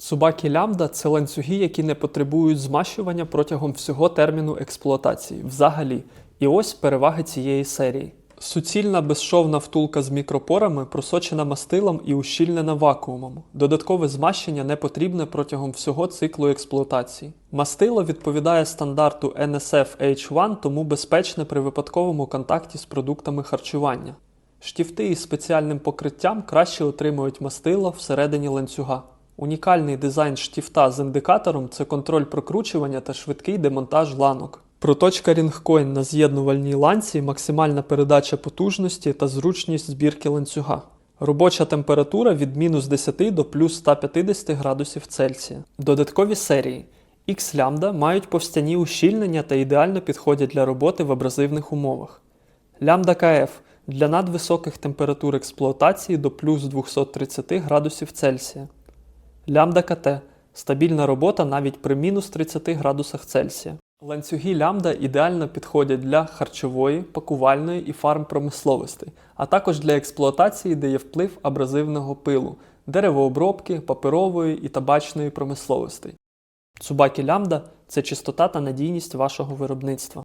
Цубакі лямбда це ланцюги, які не потребують змащування протягом всього терміну експлуатації взагалі. І ось переваги цієї серії. Суцільна безшовна втулка з мікропорами просочена мастилом і ущільнена вакуумом. Додаткове змащення не потрібне протягом всього циклу експлуатації. Мастило відповідає стандарту NSF H1, тому безпечне при випадковому контакті з продуктами харчування. Штіфти із спеціальним покриттям краще отримують мастило всередині ланцюга. Унікальний дизайн штіфта з індикатором це контроль прокручування та швидкий демонтаж ланок. Проточка Ringcoin на з'єднувальній ланці, максимальна передача потужності та зручність збірки ланцюга. Робоча температура від мінус 10 до плюс 150 градусів Цельсія. Додаткові серії. X лямбда мають повстяні ущільнення та ідеально підходять для роботи в абразивних умовах. Лямбда КФ для надвисоких температур експлуатації до плюс 230 градусів Цельсія. Лямбда КТ стабільна робота навіть при мінус 30 градусах Цельсія. Ланцюги лямбда ідеально підходять для харчової, пакувальної і фармпромисловостей, а також для експлуатації, де є вплив абразивного пилу, деревообробки, паперової і табачної промисловостей. Цубакі лямбда це чистота та надійність вашого виробництва.